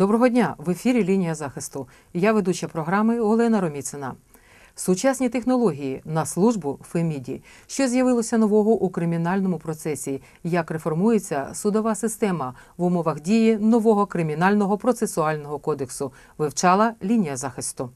Доброго дня! В ефірі Лінія захисту. Я ведуча програми Олена Роміцина. Сучасні технології на службу Феміді, що з'явилося нового у кримінальному процесі, як реформується судова система в умовах дії нового кримінального процесуального кодексу, вивчала лінія захисту.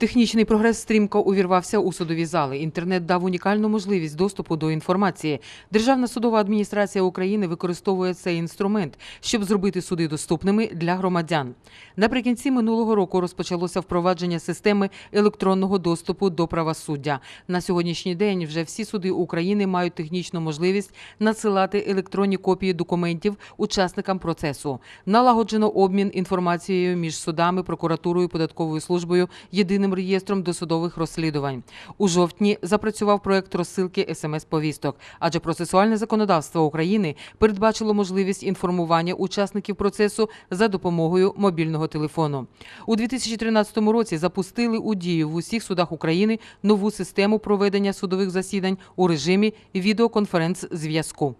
Технічний прогрес стрімко увірвався у судові зали. Інтернет дав унікальну можливість доступу до інформації. Державна судова адміністрація України використовує цей інструмент, щоб зробити суди доступними для громадян. Наприкінці минулого року розпочалося впровадження системи електронного доступу до правосуддя. На сьогоднішній день вже всі суди України мають технічну можливість надсилати електронні копії документів учасникам процесу. Налагоджено обмін інформацією між судами, прокуратурою, податковою службою, єдиним реєстром досудових розслідувань. У жовтні запрацював проект розсилки смс-повісток, адже процесуальне законодавство України передбачило можливість інформування учасників процесу за допомогою мобільного телефону. У 2013 році запустили у дію в усіх судах України нову систему проведення судових засідань у режимі відеоконференц-зв'язку.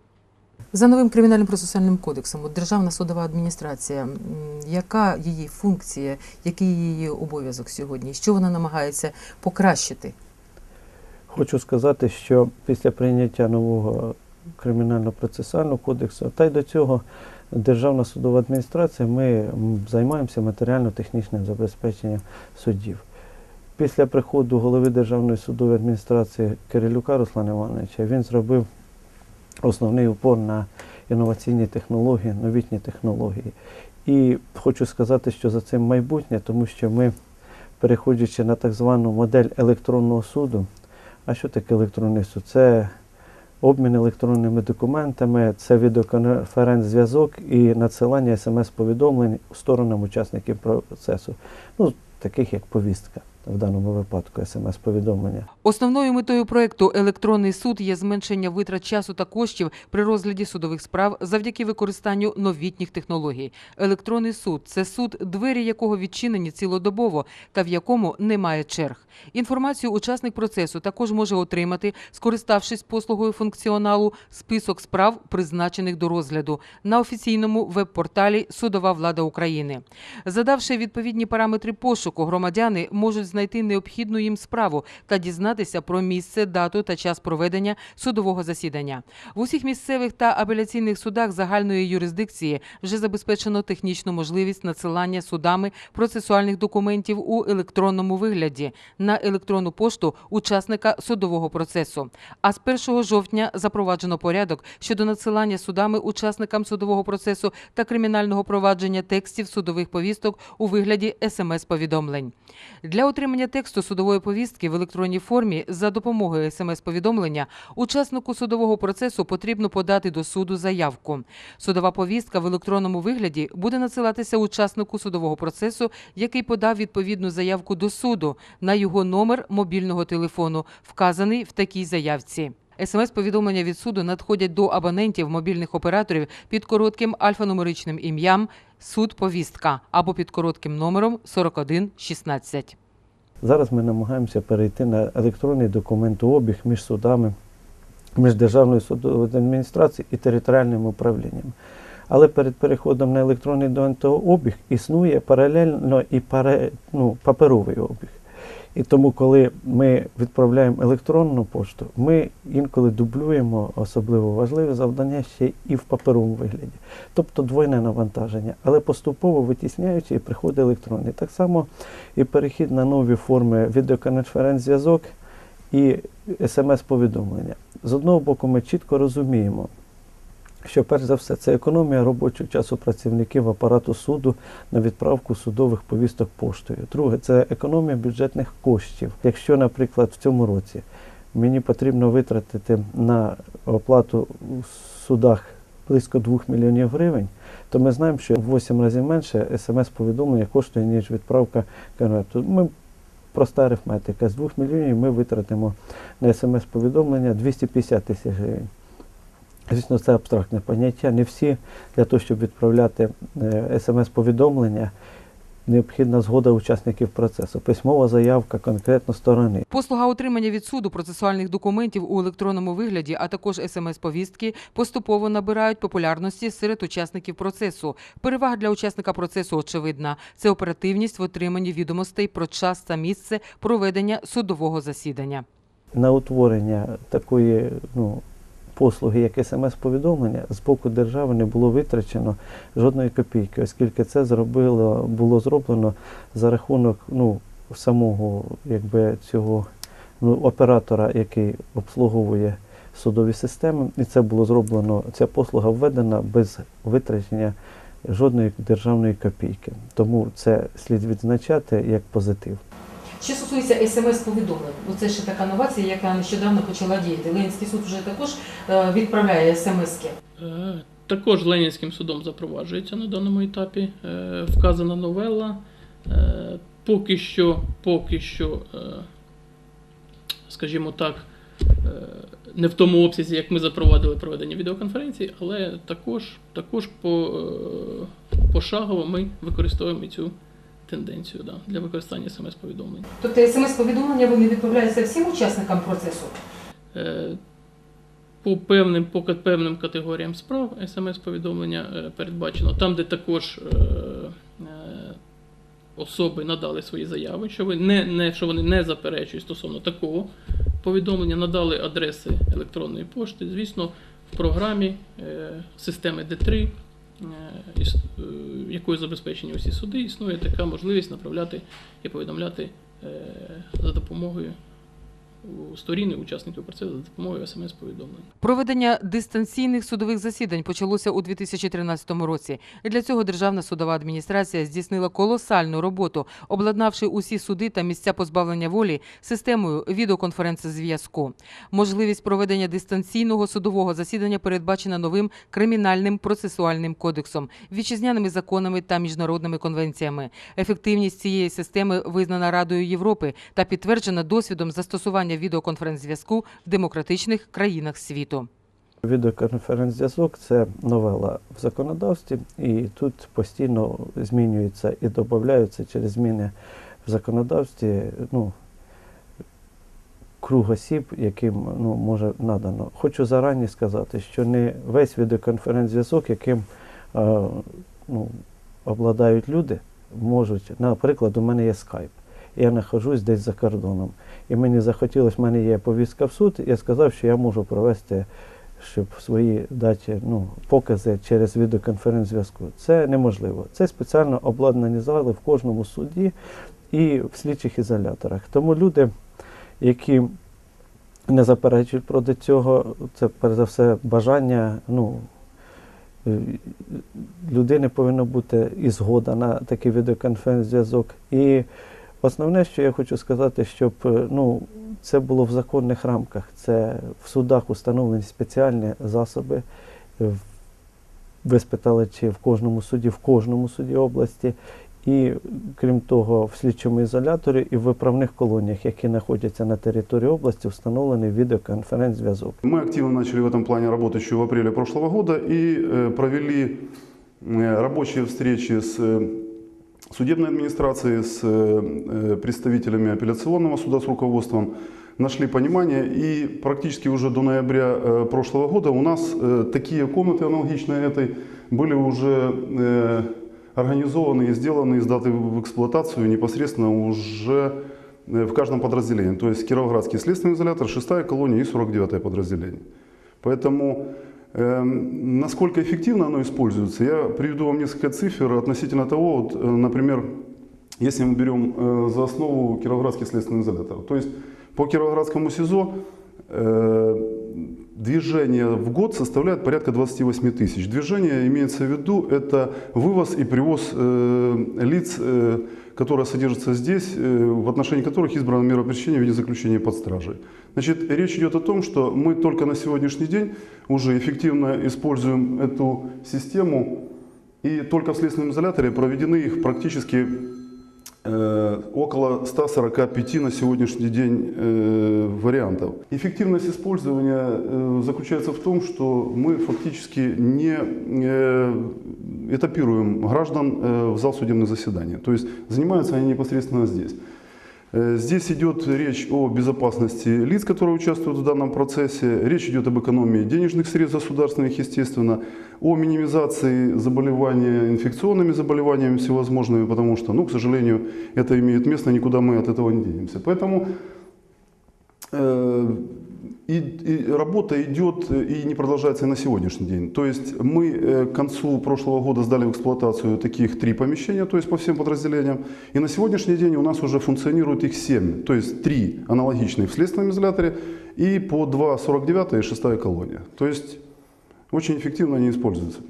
За новим кримінальним процесуальним кодексом, от Державна судова адміністрація, яка її функція, який її обов'язок сьогодні? Що вона намагається покращити? Хочу сказати, що після прийняття нового кримінально-процесуального кодексу, та й до цього Державна судова адміністрація, ми займаємося матеріально-технічним забезпеченням суддів. Після приходу голови Державної судової адміністрації Кирилюка Руслана Івановича він зробив основний упор на інноваційні технології, новітні технології. І хочу сказати, що за цим майбутнє, тому що ми, переходячи на так звану модель електронного суду, а що таке електронний суд? Це обмін електронними документами, це відеоконференц-зв'язок і надсилання смс-повідомлень сторонам учасників процесу, ну, таких як повістка, в даному випадку смс-повідомлення. Основною метою проекту Електронний суд є зменшення витрат часу та коштів при розгляді судових справ завдяки використанню новітніх технологій. Електронний суд це суд, двері якого відчинені цілодобово та в якому немає черг. Інформацію учасник процесу також може отримати, скориставшись послугою функціоналу список справ, призначених до розгляду на офіційному веб-порталі Судова влада України. Задавши відповідні параметри пошуку, громадяни можуть знайти необхідну їм справу та дізнатися про місце, дату та час проведення судового засідання. В усіх місцевих та апеляційних судах загальної юрисдикції вже забезпечено технічну можливість надсилання судами процесуальних документів у електронному вигляді на електронну пошту учасника судового процесу. А з 1 жовтня запроваджено порядок щодо надсилання судами учасникам судового процесу та кримінального провадження текстів судових повісток у вигляді смс-повідомлень. Для отримання тексту судової повістки в електронній формі за допомогою смс-повідомлення учаснику судового процесу потрібно подати до суду заявку. Судова повістка в електронному вигляді буде надсилатися учаснику судового процесу, який подав відповідну заявку до суду на його номер мобільного телефону, вказаний в такій заявці. СМС-повідомлення від суду надходять до абонентів мобільних операторів під коротким альфанумеричним ім'ям Суд повістка або під коротким номером 4116. Зараз ми намагаємося перейти на електронний документообіг між судами, між Державною судовою адміністрацією і територіальним управлінням. Але перед переходом на електронний документообіг існує паралельно і паре, ну, паперовий обіг. І тому, коли ми відправляємо електронну пошту, ми інколи дублюємо особливо важливі завдання ще і в паперовому вигляді. Тобто двойне навантаження, але поступово витісняючи і приходить електронний. Так само і перехід на нові форми відеоконференц-зв'язок і смс-повідомлення. З одного боку, ми чітко розуміємо, що перш за все це економія робочого часу працівників апарату суду на відправку судових повісток поштою. Друге, це економія бюджетних коштів. Якщо, наприклад, в цьому році мені потрібно витратити на оплату у судах близько 2 мільйонів гривень, то ми знаємо, що в 8 разів менше смс-повідомлення коштує, ніж відправка конверту. Ми проста арифметика. З 2 мільйонів ми витратимо на смс-повідомлення 250 тисяч гривень. Звісно, це абстрактне поняття. Не всі для того, щоб відправляти е, смс-повідомлення, необхідна згода учасників процесу, письмова заявка конкретно сторони. Послуга отримання від суду процесуальних документів у електронному вигляді, а також смс-повістки поступово набирають популярності серед учасників процесу. Перевага для учасника процесу очевидна це оперативність в отриманні відомостей про час та місце проведення судового засідання. На утворення такої ну, послуги, як смс-повідомлення, з боку держави не було витрачено жодної копійки, оскільки це зробило, було зроблено за рахунок ну, самого якби, цього ну, оператора, який обслуговує судові системи, і це було зроблено, ця послуга введена без витрачення жодної державної копійки. Тому це слід відзначати як позитив. Що стосується смс-повідомлень, це ще така новація, яка нещодавно почала діяти. Ленінський суд вже також е, відправляє смски. Е, Також Ленінським судом запроваджується на даному етапі е, вказана новела. Поки що, поки що, скажімо так, не в тому обсязі, як ми запровадили проведення відеоконференції, але також, також по, пошагово ми використовуємо цю тенденцію да, для використання смс-повідомлень. Тобто смс-повідомлення вони відправляються всім учасникам процесу. Е, По певним, по певним категоріям справ смс-повідомлення е, передбачено. Там, де також е, е, особи надали свої заяви, що, ви не, не, що вони не заперечують стосовно такого повідомлення, надали адреси електронної пошти. Звісно, в програмі е, системи D3, е, іс- е, якою забезпечені усі суди, існує така можливість направляти і повідомляти е, за допомогою у сторін і учасників процесу за допомогою смс-повідомлень. Проведення дистанційних судових засідань почалося у 2013 році. Для цього Державна судова адміністрація здійснила колосальну роботу, обладнавши усі суди та місця позбавлення волі системою відеоконференц-зв'язку. Можливість проведення дистанційного судового засідання передбачена новим кримінальним процесуальним кодексом, вітчизняними законами та міжнародними конвенціями. Ефективність цієї системи визнана Радою Європи та підтверджена досвідом застосування відеоконференц-зв'язку в демократичних країнах світу. Відеоконференц-зв'язок це новела в законодавстві, і тут постійно змінюється і додаються через зміни в законодавстві ну, круг осіб, яким ну, може надано. Хочу зарані сказати, що не весь відеоконференц-зв'язок, яким е, ну, обладають люди, можуть. Наприклад, у мене є скайп. Я знаходжусь десь за кордоном. І мені захотілося, в мене є повістка в суд, я сказав, що я можу провести щоб свої дати ну, покази через відеоконференц-зв'язку. Це неможливо. Це спеціально обладнані зали в кожному суді і в слідчих ізоляторах. Тому люди, які не заперечують проти цього, це перш за все бажання. ну, е, Людини повинна бути і згода на такий відеоконференц-зв'язок. І основне, що я хочу сказати, щоб е, ну, це було в законних рамках. Це в судах установлені спеціальні засоби. В- Ви спитали, чи в кожному суді, в кожному суді області. І крім того, в слідчому ізоляторі і в виправних колоніях, які знаходяться на території області, встановлений відеоконференц-зв'язок. Мы активно начали в этом плане работать еще в апреле прошлого года и э, провели э, рабочие встречи с э, судебной администрацией, с э, э, представителями апелляционного суда, с руководством, нашли понимание и практически уже до ноября э, прошлого года у нас такие комнаты, аналогичные этой, были уже организованы и сделаны и сдаты в эксплуатацию непосредственно уже в каждом подразделении. То есть Кировоградский следственный изолятор, 6 колония и 49 подразделение. Поэтому насколько эффективно оно используется, я приведу вам несколько цифр относительно того, вот, э, например, если мы берем э, за основу Кировоградский следственный изолятор. То есть по Кировоградскому СИЗО э, движение в год составляет порядка 28 тысяч. Движение имеется в виду это вывоз и привоз лиц, которые содержатся здесь, в отношении которых избрана мера в виде заключения под стражей. Значит, речь идет о том, что мы только на сегодняшний день уже эффективно используем эту систему, и только в следственном изоляторе проведены их практически э, около 145 на сегодняшний день э, вариантов. Эффективность использования э, заключается в том, что мы фактически не э, этапируем граждан э, в зал судебных заседаний. То есть занимаются они непосредственно здесь. Э, Здесь идет речь о безопасности лиц, которые участвуют в данном процессе. Речь идет об экономии денежных средств государственных, естественно, о минимизации заболевания инфекционными заболеваниями всевозможными, потому что, ну, к сожалению, это имеет место, никуда мы от этого не денемся. Поэтому э, и, и работа идет и не продолжается и на сегодняшний день. То есть мы э, к концу прошлого года сдали в эксплуатацию таких три помещения, то есть по всем подразделениям. И на сегодняшний день у нас уже функционирует их семь, то есть три аналогичных в следственном изоляторе и по два 49 и 6 колония. То есть очень эффективно они используются.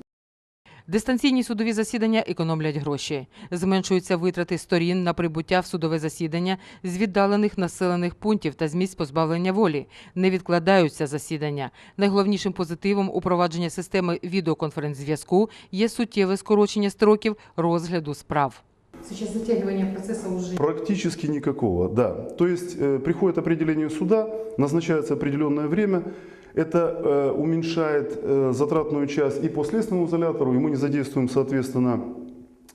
Дистанційні судові засідання економлять гроші. Зменшуються витрати сторін на прибуття в судове засідання з віддалених населених пунктів та з місць позбавлення волі. Не відкладаються засідання. Найголовнішим позитивом упровадження системи відеоконференц-зв'язку є суттєве скорочення строків розгляду справ. Сейчас затягивание процесса уже Практически никакого, да. То есть э, приходит определение суда, назначается определенное время, это э, уменьшает э, затратную часть и по следственному изолятору, и мы не задействуем, соответственно,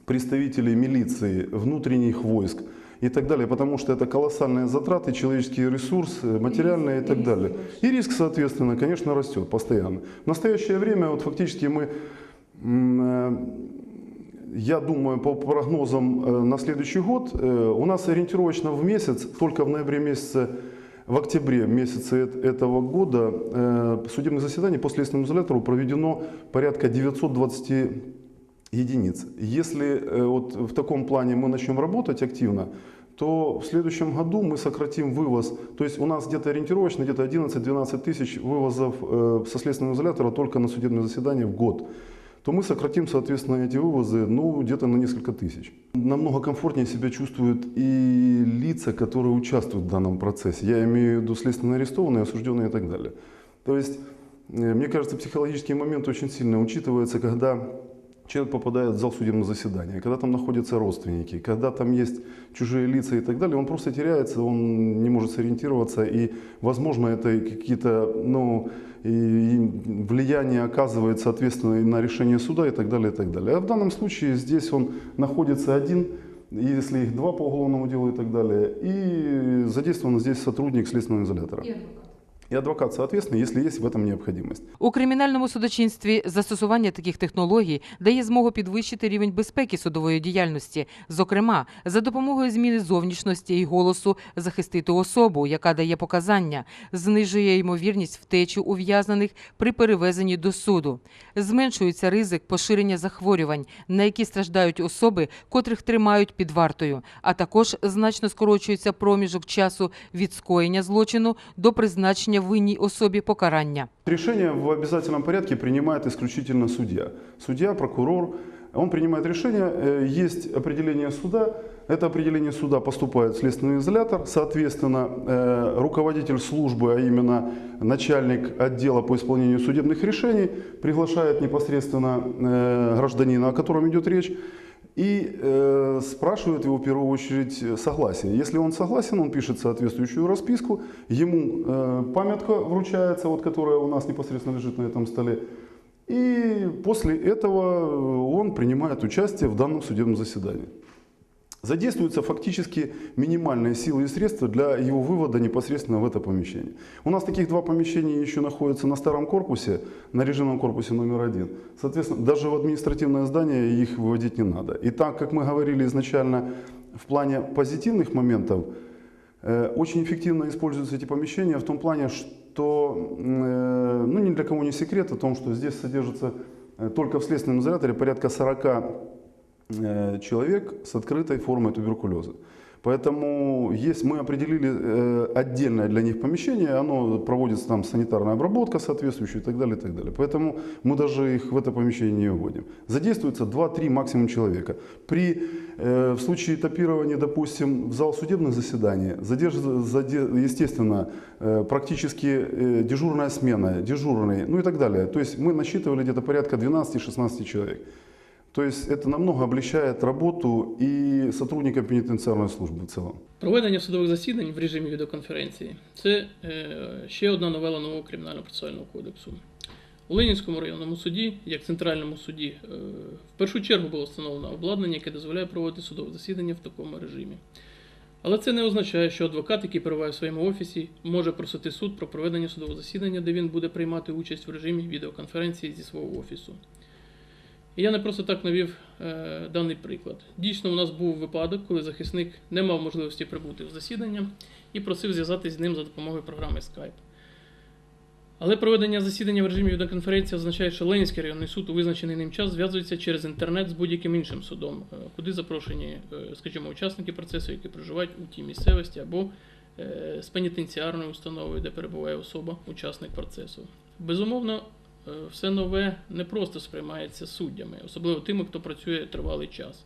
представителей милиции, внутренних войск и так далее, потому что это колоссальные затраты, человеческий ресурс, э, материальные и так далее. И риск, соответственно, конечно, растет постоянно. В настоящее время вот фактически мы э, я думаю, по прогнозам на следующий год, у нас ориентировочно в месяц, только в ноябре месяце, в октябре месяце эт- этого года э, судебных заседаний по следственному изолятору проведено порядка 920 единиц. Если э, вот в таком плане мы начнем работать активно, то в следующем году мы сократим вывоз. То есть у нас где-то ориентировочно где-то 11-12 тысяч вывозов э, со следственного изолятора только на судебное заседание в год то мы сократим, соответственно, эти вывозы ну, где-то на несколько тысяч. Намного комфортнее себя чувствуют и лица, которые участвуют в данном процессе. Я имею в виду следственно арестованные, осужденные и так далее. То есть, э, мне кажется, психологический момент очень сильно учитывается, когда человек попадает в зал судебного заседания, когда там находятся родственники, когда там есть чужие лица и так далее, он просто теряется, он не может сориентироваться, и, возможно, это какие-то, ну, и влияние оказывает, соответственно, и на решение суда и так далее, и так далее. А в данном случае здесь он находится один, если их два по уголовному делу и так далее, и задействован здесь сотрудник следственного изолятора. и адвокат. И адвокат, соответственно, если есть в этом необходимость. У кримінальному судочинстві застосування таких технологій дає змогу підвищити рівень безпеки судової діяльності, зокрема за допомогою зміни зовнішності і голосу захистити особу, яка дає показання, знижує ймовірність втечі ув'язнених при перевезенні до суду, зменшується ризик поширення захворювань, на які страждають особи, котрих тримають під вартою, а також значно скорочується проміжок часу від скоєння злочину до призначення винній особі покарання. Решение в обязательном порядке принимает исключительно судья. Судья, прокурор, он принимает решение, э, есть определение суда, это определение суда поступает в следственный изолятор, соответственно, э, руководитель службы, а именно начальник отдела по исполнению судебных решений, приглашает непосредственно э, гражданина, о котором идет речь, и э, спрашивает его в первую очередь согласие. Если он согласен, он пишет соответствующую расписку, ему э, памятка вручается, вот, которая у нас непосредственно лежит на этом столе, и после этого э, он принимает участие в данном судебном заседании. Задействуются фактически минимальные силы и средства для его вывода непосредственно в это помещение. У нас таких два помещения еще находятся на старом корпусе, на режимном корпусе номер один. Соответственно, даже в административное здание их выводить не надо. И так, как мы говорили изначально, в плане позитивных моментов, э, очень эффективно используются эти помещения в том плане, что э, ну, ни для кого не секрет о том, что здесь содержится э, только в следственном изоляторе порядка 40 э, человек с открытой формой туберкулеза. Поэтому есть, мы определили э, отдельное для них помещение, оно проводится там санитарная обработка соответствующая и так далее, и так далее. Поэтому мы даже их в это помещение не вводим. Задействуется 2-3 максимум человека. При, э, в случае этапирования, допустим, в зал судебных заседаний, задерж- заде- естественно, э, практически э, дежурная смена, дежурный, ну и так далее. То есть мы насчитывали где-то порядка 12-16 человек. То есть это намного облегчает работу и сотрудникам пенитенциарной службы в целом. Проведення судових засідань в режимі відеоконференції це е, ще одна новела нового кримінального процесуального кодексу. У Ленінському районному суді, як центральному суді, е, в першу чергу було встановлено обладнання, яке дозволяє проводити судове засідання в такому режимі. Але це не означає, що адвокат, який перебуває в своєму офісі, може просити суд про проведення судового засідання, де він буде приймати участь в режимі відеоконференції зі свого офісу. І я не просто так навів е, даний приклад. Дійсно, у нас був випадок, коли захисник не мав можливості прибути в засідання і просив зв'язатися з ним за допомогою програми Skype. Але проведення засідання в режимі відеоконференції означає, що Ленінський районний суд у визначений ним час зв'язується через інтернет з будь-яким іншим судом, е, куди запрошені, е, скажімо, учасники процесу, які проживають у тій місцевості, або е, з пенітенціарною установою, де перебуває особа, учасник процесу. Безумовно, все нове не просто сприймається суддями, особливо тими, хто працює тривалий час.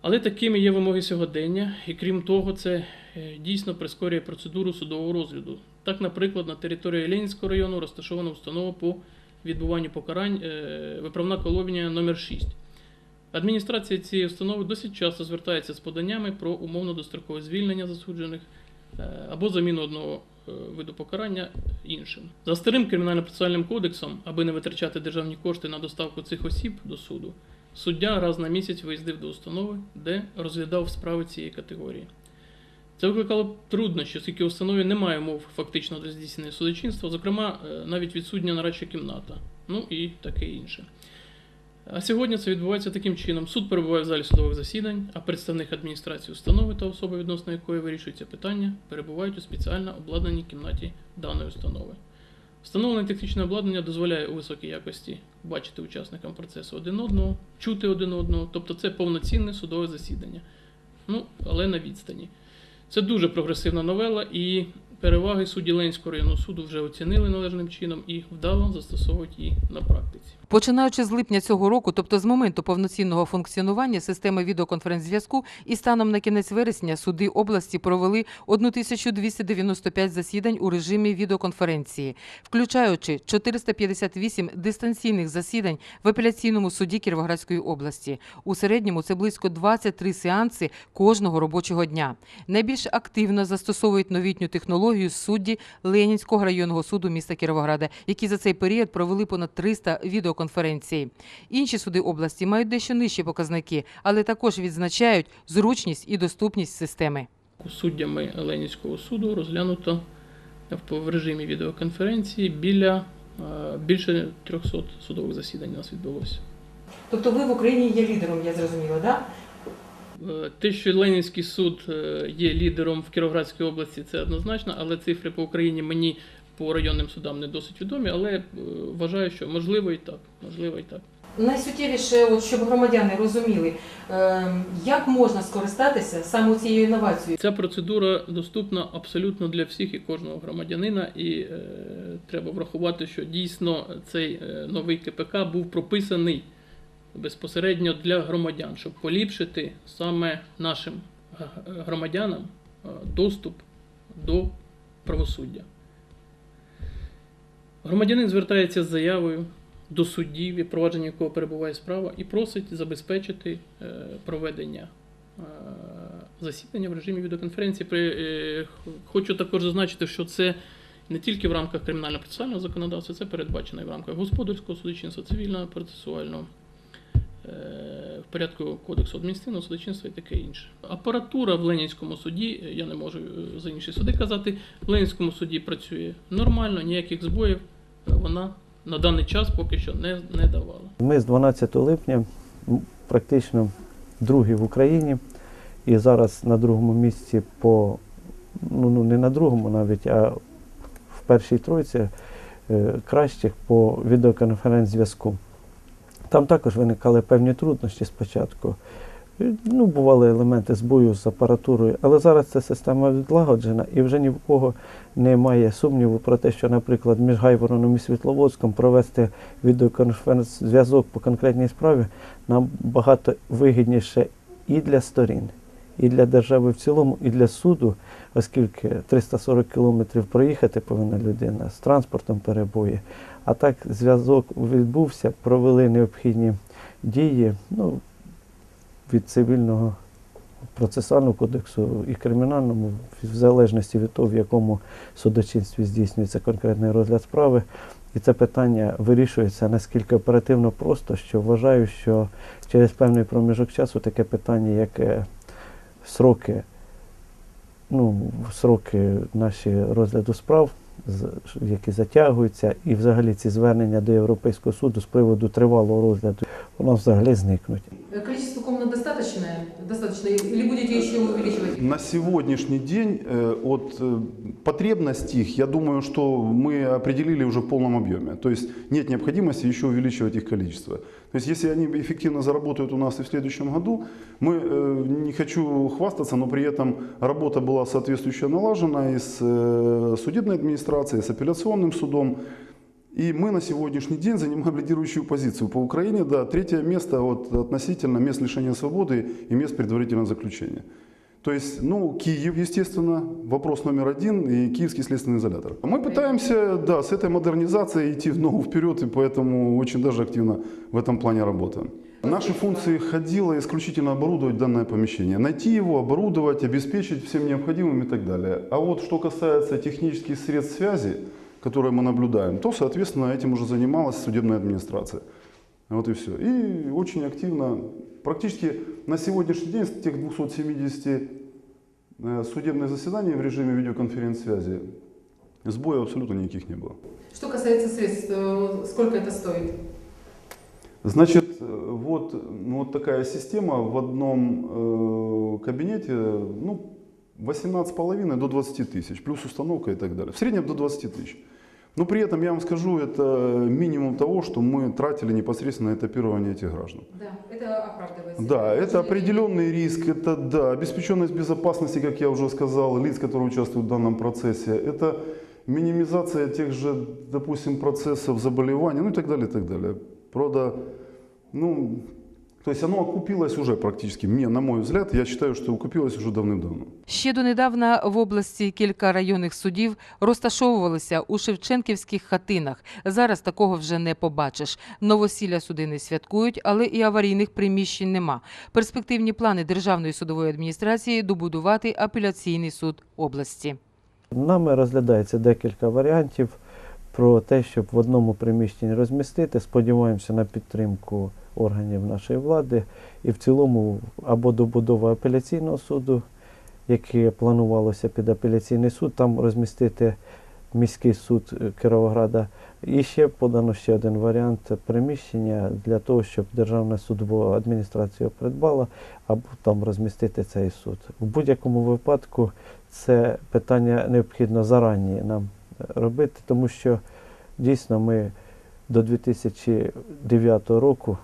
Але такими є вимоги сьогодення, і крім того, це е, дійсно прискорює процедуру судового розгляду. Так, наприклад, на території Ленінського району розташована установа по відбуванню покарань е, виправна колонія номер 6 Адміністрація цієї установи досить часто звертається з поданнями про умовно дострокове звільнення засуджених е, або заміну одного е, виду покарання іншим. За старим кримінально-процесуальним кодексом, аби не витрачати державні кошти на доставку цих осіб до суду, суддя раз на місяць виїздив до установи, де розглядав справи цієї категорії. Це викликало труднощі, оскільки в установі немає умов фактично для здійснення судочинства, зокрема, е, навіть відсутня нарадча кімната, ну і таке інше. А сьогодні це відбувається таким чином: суд перебуває в залі судових засідань, а представник адміністрації установи та особа, відносно якої вирішується питання, перебувають у спеціально обладнаній кімнаті даної установи. Встановлене технічне обладнання дозволяє у високій якості бачити учасникам процесу один одного, чути один одного, тобто це повноцінне судове засідання. Ну, але на відстані. Це дуже прогресивна новела, і переваги судді Ленського районного суду вже оцінили належним чином і вдало застосовують її на практиці. Починаючи з липня цього року, тобто з моменту повноцінного функціонування системи відеоконференц-зв'язку, і станом на кінець вересня суди області провели 1295 засідань у режимі відеоконференції, включаючи 458 дистанційних засідань в апеляційному суді Кіровоградської області. У середньому це близько 23 сеанси кожного робочого дня. Найбільш активно застосовують новітню технологію судді Ленінського районного суду міста Кіровограда, які за цей період провели понад 300 відеоконференцій. Інші суди області мають дещо нижчі показники, але також відзначають зручність і доступність системи. Суддями Ленінського суду розглянуто в- в режимі відеоконференції біля е, більше 300 судових засідань у нас відбулося. Тобто ви в Україні є лідером, я зрозуміла, да? Е, Те, що Ленінський суд е, є лідером в Кіровоградській області, це однозначно, але цифри по Україні мені по районним судам не досить відомі, але е, вважаю, що можливо і так. Можливо і так. Найсуттєвіше, от, щоб громадяни розуміли, е, як можна скористатися саме цією інновацією. Ця процедура доступна абсолютно для всіх і кожного громадянина, і е, треба врахувати, що дійсно цей новий КПК був прописаний безпосередньо для громадян, щоб поліпшити саме нашим громадянам е, доступ до правосуддя. Громадянин звертається з заявою до судді, від провадження якого перебуває справа, і просить забезпечити е, проведення е, засідання в режимі відеоконференції. Е, хочу також зазначити, що це не тільки в рамках кримінально-процесуального законодавства, це передбачено і в рамках господарського судочинства, цивільного процесуального, е, в порядку кодексу адміністративного судочинства і таке інше. Апаратура в Ленінському суді, е, я не можу е, за інші суди казати, в Ленінському суді працює нормально, ніяких збоїв е, вона на даний час поки що не, не давала. Ми з 12 липня практично другі в Україні. І зараз на другому місці по, ну, ну не на другому навіть, а в першій тройці е, кращих по відеоконференц-зв'язку. Там також виникали певні труднощі спочатку. Ну, бували елементи збою з апаратурою, але зараз ця система відлагоджена і вже ні в кого немає сумніву про те, що, наприклад, між Гайвороном і Світловодськом провести відеоконференц-зв'язок по конкретній справі набагато вигідніше і для сторін, і для держави в цілому, і для суду, оскільки 340 кілометрів проїхати повинна людина з транспортом перебої. А так зв'язок відбувся, провели необхідні дії ну, від цивільного процесуального кодексу і кримінальному, в залежності від того, в якому судочинстві здійснюється конкретний розгляд справи. І це питання вирішується наскільки оперативно просто, що вважаю, що через певний проміжок часу таке питання, як сроки, ну, сроки наші розгляду справ, які затягуються, і взагалі ці звернення до Європейського суду з приводу тривалого розгляду, воно взагалі зникнуть. Количество комнат достаточное? Достаточно? Или будете еще увеличивать? На сегодняшний день от потребностей их, я думаю, что мы определили уже в полном объеме. То есть нет необходимости еще увеличивать их количество. То есть если они эффективно заработают у нас и в следующем году, мы, э, не хочу хвастаться, но при этом работа была соответствующая налажена и с э, судебной администрацией, с апелляционным судом. И мы на сегодняшний день занимаем лидирующую позицию. По Украине, да, третье место вот, относительно мест лишения свободы и мест предварительного заключения. То есть, ну, Киев, естественно, вопрос номер один, и Киевский следственный изолятор. Мы пытаемся, да, с этой модернизацией идти в ногу вперед, и поэтому очень даже активно в этом плане работаем. Наши функции ходило исключительно оборудовать данное помещение. Найти его, оборудовать, обеспечить всем необходимым и так далее. А вот что касается технических средств связи, которые мы наблюдаем, то, соответственно, этим уже занималась судебная администрация. Вот и все. И очень активно, практически на сегодняшний день с тех 270 э, судебных заседаний в режиме видеоконференц-связи сбоев абсолютно никаких не было. Что касается средств, э, сколько это стоит? Значит, э, вот, ну, вот такая система в одном э, кабинете, ну, 18,5 до 20 тысяч, плюс установка и так далее. В среднем до 20 тысяч. Но при этом, я вам скажу, это минимум того, что мы тратили непосредственно на этапирование этих граждан. Да, это оправдывается. Да, это определенный риск, это да, обеспеченность безопасности, как я уже сказал, лиц, которые участвуют в данном процессе, это минимизация тех же, допустим, процессов заболеваний, ну и так далее, и так далее. Правда, ну, то есть оно окупилось уже практически, мне, на мой взгляд, я считаю, что окупилось уже давным-давно. Ще донедавна в області кілька районних судів розташовувалися у шевченківських хатинах. Зараз такого вже не побачиш. Новосілля суди не святкують, але і аварійних приміщень нема. Перспективні плани Державної судової адміністрації добудувати апеляційний суд області. Нами розглядається декілька варіантів про те, щоб в одному приміщенні розмістити. Сподіваємося на підтримку органів нашої влади і в цілому або добудова апеляційного суду, яке планувалося під апеляційний суд, там розмістити міський суд е, Кіровограда. І ще подано ще один варіант приміщення для того, щоб Державна судова адміністрація придбала, або там розмістити цей суд. В будь-якому випадку це питання необхідно зарані нам е, робити, тому що дійсно ми до 2009 року,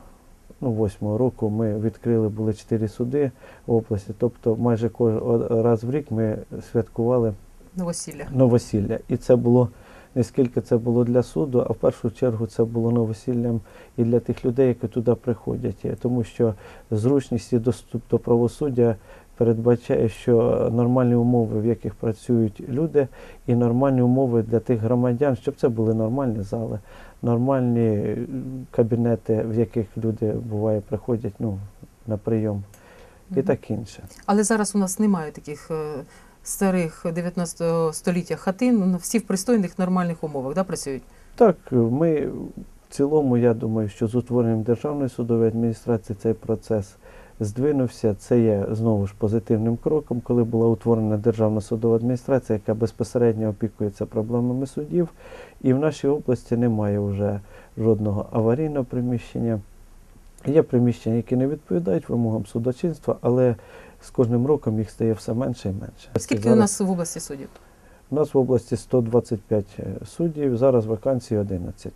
ну 2008 року, ми відкрили були чотири суди в області, тобто майже кожен раз в рік ми святкували Новосілля. новосілля. І це було не скільки це було для суду, а в першу чергу це було новосіллям і для тих людей, які туди приходять. Тому що зручність і доступ до правосуддя передбачає, що нормальні умови, в яких працюють люди, і нормальні умови для тих громадян, щоб це були нормальні зали, нормальні кабінети, в яких люди буває приходять ну, на прийом, і так інше. Але зараз у нас немає таких е, старих 19 століття хатин, ну, всі в пристойних нормальних умовах да, працюють. Так, ми в цілому, я думаю, що з утворенням Державної судової адміністрації цей процес здвинувся. Це є знову ж позитивним кроком, коли була утворена Державна судова адміністрація, яка безпосередньо опікується проблемами судів. І в нашій області немає вже жодного аварійного приміщення. Є приміщення, які не відповідають вимогам судочинства, але з кожним роком їх стає все менше і менше. Скільки Зараз- у нас в області суддів? у нас в області 125 суддів, зараз вакансії 11.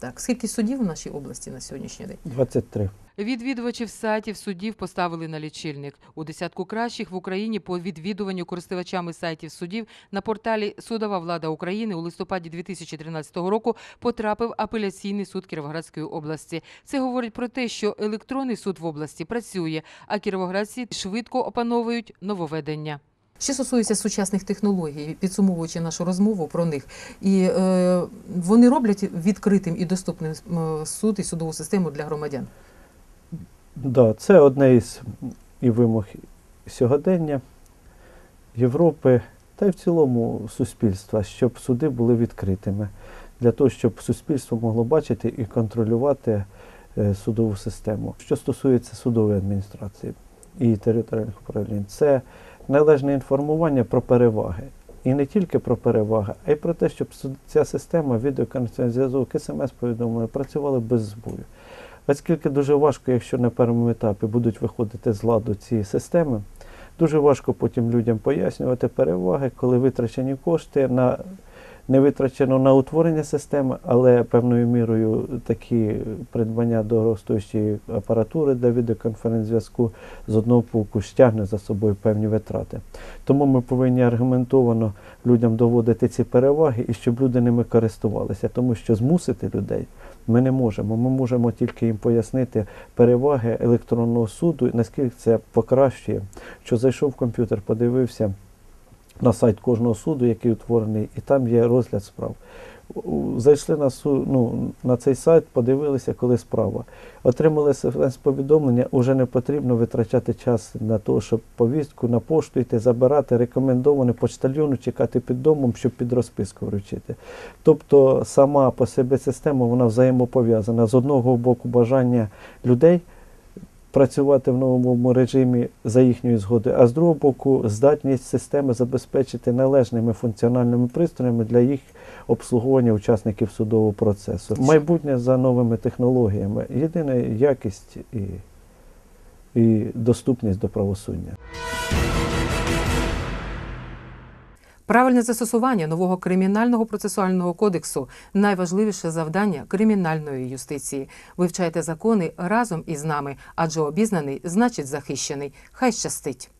Так, скільки суддів у нашій області на сьогоднішній день? 23. Відвідувачів сайтів судів поставили на лічильник. У десятку кращих в Україні по відвідуванню користувачами сайтів судів на порталі Судова влада України у листопаді 2013 року потрапив апеляційний суд Кіровоградської області. Це говорить про те, що електронний суд в області працює, а кіровоградці швидко опановують нововведення. Що стосується сучасних технологій, підсумовуючи нашу розмову про них, і е, вони роблять відкритим і доступним суд і судову систему для громадян. Да, це одне із і вимог сьогодення Європи та й в цілому суспільства, щоб суди були відкритими, для того, щоб суспільство могло бачити і контролювати е, судову систему. Що стосується судової адміністрації і територіальних управлінь, це належне інформування про переваги. І не тільки про переваги, а й про те, щоб ця система відеоконференційний зв'язок, смс-повідомлення працювали без збою. Оскільки дуже важко, якщо на першому етапі будуть виходити з ладу ці системи, дуже важко потім людям пояснювати переваги, коли витрачені кошти на не витрачено на утворення системи, але певною мірою такі придбання дорогостоящої апаратури для відеоконференц-зв'язку з одного боку стягне за собою певні витрати. Тому ми повинні аргументовано людям доводити ці переваги і щоб люди ними користувалися, тому що змусити людей ми не можемо. Ми можемо тільки їм пояснити переваги електронного суду, наскільки це покращує. Що зайшов в комп'ютер, подивився на сайт кожного суду, який утворений, і там є розгляд справ. Зайшли на су, ну, на цей сайт, подивилися, коли справа. Отримали смс-повідомлення, вже не потрібно витрачати час на те, щоб повістку на пошту йти, забирати, рекомендоване почтальйону чекати під домом, щоб під розписку вручити. Тобто сама по себе система вона взаємопов'язана. З одного боку бажання людей працювати в новому режимі за їхньої згоди, а з другого боку здатність системи забезпечити належними функціональними пристроями для їх обслуговування учасників судового процесу. Майбутнє за новими технологіями. Єдине якість і, і доступність до правосуддя. Правильне застосування нового кримінального процесуального кодексу найважливіше завдання кримінальної юстиції. Вивчайте закони разом із нами, адже обізнаний значить захищений. Хай щастить.